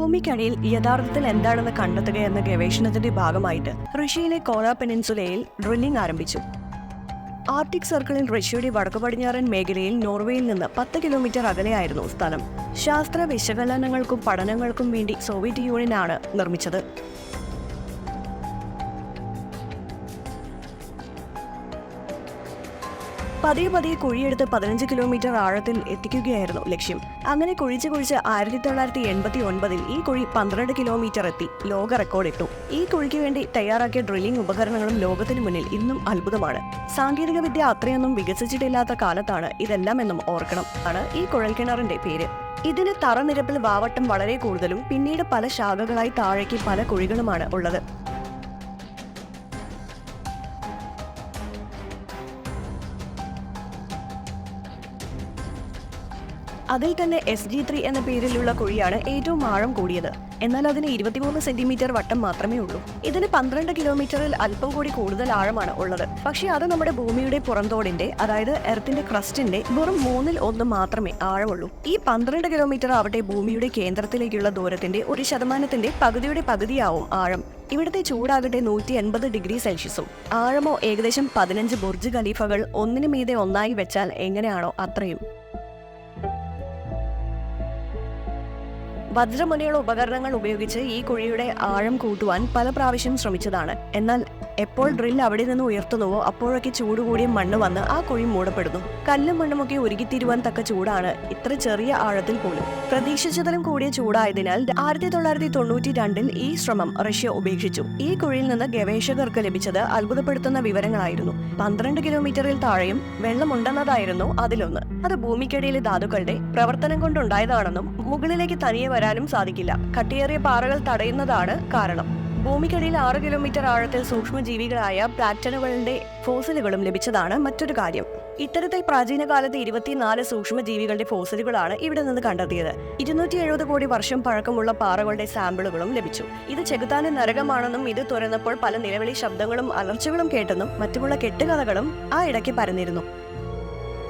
ഭൂമിക്കടിയിൽ യഥാർത്ഥത്തിൽ എന്താണെന്ന് കണ്ടെത്തുക എന്ന ഗവേഷണത്തിന്റെ ഭാഗമായിട്ട് റഷ്യയിലെ കോലാ പെനിൻസുലയിൽ ഡ്രില്ലിംഗ് ആരംഭിച്ചു. ആർട്ടിക് സർക്കിളിൽ റഷ്യയുടെ വടക്കു പടിഞ്ഞാറൻ മേഖലയിൽ നോർവേയിൽ നിന്ന് പത്ത് കിലോമീറ്റർ അകലെയായിരുന്നു സ്ഥലം. ശാസ്ത്ര വിശകലനങ്ങൾക്കും പഠനങ്ങൾക്കും വേണ്ടി സോവിയറ്റ് യൂണിയനാണ് നിർമ്മിച്ചത്. പതിയെ പതിയെ കുഴിയെടുത്ത് പതിനഞ്ച് കിലോമീറ്റർ ആഴത്തിൽ എത്തിക്കുകയായിരുന്നു ലക്ഷ്യം. അങ്ങനെ കുഴിച്ച് കുഴിച്ച് ആയിരത്തി തൊള്ളായിരത്തി എൺപത്തി ഒൻപതിൽ ഈ കുഴി പന്ത്രണ്ട് കിലോമീറ്റർ എത്തി. ലോക റെക്കോർഡ് ഇട്ടു ഈ കുഴിക്ക് വേണ്ടി തയ്യാറാക്കിയ ഡ്രില്ലിംഗ് ഉപകരണങ്ങളും ലോകത്തിന് മുന്നിൽ ഇന്നും അത്ഭുതമാണ്. സാങ്കേതിക വിദ്യ അത്രയൊന്നും വികസിച്ചിട്ടില്ലാത്ത കാലത്താണ് ഇതെല്ലാം എന്നും ഓർക്കണം. ആണ് ഈ കുഴൽക്കിണറിന്റെ പേര്. ഇതിന് തറനിരപ്പിൽ വാവട്ടം വളരെ കൂടുതലും പിന്നീട് പല ശാഖകളായി താഴേക്ക് പല കുഴികളുമാണ് ഉള്ളത്. അതിൽ തന്നെ എസ് ജി ത്രീ എന്ന പേരിലുള്ള കുഴിയാണ് ഏറ്റവും ആഴം കൂടിയത്. എന്നാൽ അതിന് ഇരുപത്തിമൂന്ന് സെന്റിമീറ്റർ വട്ടം മാത്രമേ ഉള്ളൂ. ഇതിന് പന്ത്രണ്ട് കിലോമീറ്ററിൽ അല്പം കൂടി കൂടുതൽ ആഴമാണ് ഉള്ളത്. പക്ഷേ അത് നമ്മുടെ ഭൂമിയുടെ പുറന്തോടിന്റെ അതായത് എർത്തിന്റെ ക്രസ്റ്റിന്റെ വെറും മൂന്നിൽ ഒന്ന് മാത്രമേ ആഴമുള്ളൂ. ഈ പന്ത്രണ്ട് കിലോമീറ്റർ ആവട്ടെ ഭൂമിയുടെ കേന്ദ്രത്തിലേക്കുള്ള ദൂരത്തിന്റെ ഒരു ശതമാനത്തിന്റെ പകുതിയുടെ പകുതിയാവും ആഴം. ഇവിടുത്തെ ചൂടാകട്ടെ നൂറ്റി എൺപത് ഡിഗ്രി സെൽഷ്യസും. ആഴമോ ഏകദേശം പതിനഞ്ച് ബുർജ് ഖലീഫകൾ ഒന്നിനു മീതെ ഒന്നായി വെച്ചാൽ എങ്ങനെയാണോ അത്രയും. വജ്രമുനയുള്ള ഉപകരണങ്ങൾ ഉപയോഗിച്ച് ഈ കുഴിയുടെ ആഴം കൂട്ടുവാൻ പല പ്രാവശ്യം ശ്രമിച്ചതാണ്. എന്നാൽ എപ്പോൾ ഡ്രിൽ അവിടെ നിന്ന് ഉയർത്തുന്നുവോ അപ്പോഴൊക്കെ ചൂട് കൂടിയ മണ്ണ് വന്ന് ആ കുഴി മൂടപ്പെടുന്നു. കല്ലും മണ്ണുമൊക്കെ ഒരുക്കിത്തീരുവാൻ തക്ക ചൂടാണ്. ഇത്ര ചെറിയ ആഴത്തിൽ പോലും. പ്രതീക്ഷിച്ചതിലും കൂടിയ ചൂടായതിനാൽ ആയിരത്തി തൊള്ളായിരത്തി തൊണ്ണൂറ്റി രണ്ടിൽ ഈ ശ്രമം റഷ്യ ഉപേക്ഷിച്ചു. ഈ കുഴിയിൽ നിന്ന് ഗവേഷകർക്ക് ലഭിച്ചത് അത്ഭുതപ്പെടുത്തുന്ന വിവരങ്ങളായിരുന്നു. പന്ത്രണ്ട് കിലോമീറ്ററിൽ താഴെയും വെള്ളമുണ്ടെന്നതായിരുന്നു അതിലൊന്ന്. അത് ഭൂമിക്കടിയിലെ ധാതുക്കളുടെ പ്രവർത്തനം കൊണ്ടുണ്ടായതാണെന്നും മുകളിലേക്ക് തനിയെ വരാനും സാധിക്കില്ല. കട്ടിയേറിയ പാറകൾ തടയുന്നതാണ് കാരണം. ഭൂമിക്കടിയിൽ ആറ് കിലോമീറ്റർ ആഴത്തിൽ സൂക്ഷ്മജീവികളായ പ്ലാറ്റനുകളുടെ ഫോസിലുകളും ലഭിച്ചതാണ് മറ്റൊരു കാര്യം. ഇത്തരത്തിൽ പ്രാചീന കാലത്ത് ഇരുപത്തിനാല് സൂക്ഷ്മജീവികളുടെ ഫോസിലുകളാണ് ഇവിടെ നിന്ന് കണ്ടെത്തിയത്. ഇരുന്നൂറ്റി എഴുപത് കോടി വർഷം പഴക്കമുള്ള പാറകളുടെ സാമ്പിളുകളും ലഭിച്ചു. ഇത് ചെകുത്താന നരകമാണെന്നും ഇത് തുറന്നപ്പോൾ പല നിലവിളി ശബ്ദങ്ങളും അലർച്ചകളും കേട്ടെന്നും മറ്റുമുള്ള കെട്ടുകഥകളും ആ ഇടയ്ക്ക് പരന്നിരുന്നു.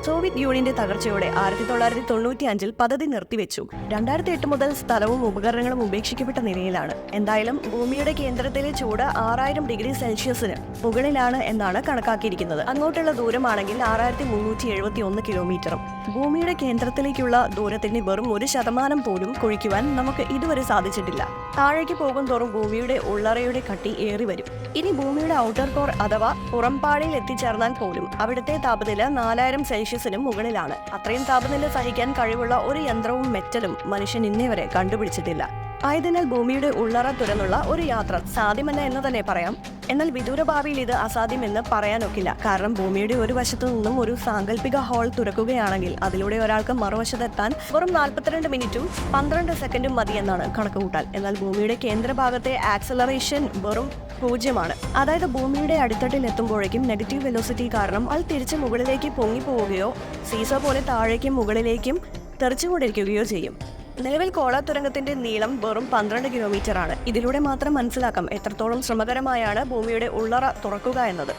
സോവിയറ്റ് യൂണിയന്റെ തകർച്ചയോടെ ആയിരത്തി തൊള്ളായിരത്തി തൊണ്ണൂറ്റി അഞ്ചിൽ പദ്ധതി നിർത്തിവെച്ചു. രണ്ടായിരത്തി എട്ട് മുതൽ സ്ഥലവും ഉപകരണങ്ങളും ഉപേക്ഷിക്കപ്പെട്ട നിലയിലാണ്. എന്തായാലും ഭൂമിയുടെ കേന്ദ്രത്തിലെ ചൂട് ആറായിരം ഡിഗ്രി സെൽഷ്യസിന് മുകളിലാണ് എന്നാണ് കണക്കാക്കിയിരിക്കുന്നത്. അങ്ങോട്ടുള്ള ദൂരമാണെങ്കിൽ ആറായിരത്തി മുന്നൂറ്റി എഴുപത്തി ഒന്ന് കിലോമീറ്ററും. ഭൂമിയുടെ കേന്ദ്രത്തിലേക്കുള്ള ദൂരത്തിന്റെ വെറും ഒരു ശതമാനം പോലും കുഴിക്കുവാൻ നമുക്ക് ഇതുവരെ സാധിച്ചിട്ടില്ല. താഴേക്ക് പോകും തോറും ഭൂമിയുടെ ഉള്ളറയുടെ കട്ടി ഏറി വരും. ഇനി ഭൂമിയുടെ ഔട്ടർ കോർ അഥവാ പുറംപാടിയിൽ എത്തിച്ചേർന്നാൽ പോലും അവിടുത്തെ താപനില നാലായിരം സെൽഷ്യസിനും മുകളിലാണ്. അത്രയും താപനില സഹിക്കാൻ കഴിവുള്ള ഒരു യന്ത്രവും മെറ്റലും മനുഷ്യൻ ഇന്നേ വരെ കണ്ടുപിടിച്ചിട്ടില്ല. ആയതിനാൽ ഭൂമിയുടെ ഉള്ളറ തുറന്നുള്ള ഒരു യാത്ര സാധ്യമല്ല എന്ന് തന്നെ പറയാം. എന്നാൽ വിദൂര ഭാവിയിൽ ഇത് അസാധ്യമെന്ന് പറയാനൊക്കില്ല. കാരണം ഭൂമിയുടെ ഒരു വശത്തു നിന്നും ഒരു സാങ്കല്പിക ഹാൾ തുറക്കുകയാണെങ്കിൽ അതിലൂടെ ഒരാൾക്ക് മറുവശത്തെത്താൻ വെറും നാൽപ്പത്തിരണ്ട് മിനിറ്റും പന്ത്രണ്ട് സെക്കൻഡും മതി എന്നാണ് കണക്കുകൂട്ടാൽ. എന്നാൽ ഭൂമിയുടെ കേന്ദ്രഭാഗത്തെ ആക്സലറേഷൻ വെറും പൂജ്യമാണ്. അതായത് ഭൂമിയുടെ അടിത്തട്ടിൽ എത്തുമ്പോഴേക്കും നെഗറ്റീവ് വെലോസിറ്റി കാരണം അത് തിരിച്ച് മുകളിലേക്ക് പൊങ്ങിപ്പോവുകയോ സീസ പോലെ താഴേക്കും മുകളിലേക്കും തെറിച്ചുകൊണ്ടിരിക്കുകയോ ചെയ്യും. നിലവിൽ കോള തുരങ്കത്തിന്റെ നീളം വെറും പന്ത്രണ്ട് കിലോമീറ്റർ ആണ് ഇതിലൂടെ മാത്രം മനസ്സിലാക്കാം എത്രത്തോളം ശ്രമകരമായാണ് ഭൂമിയുടെ ഉള്ളറ തുറക്കുക എന്നത്.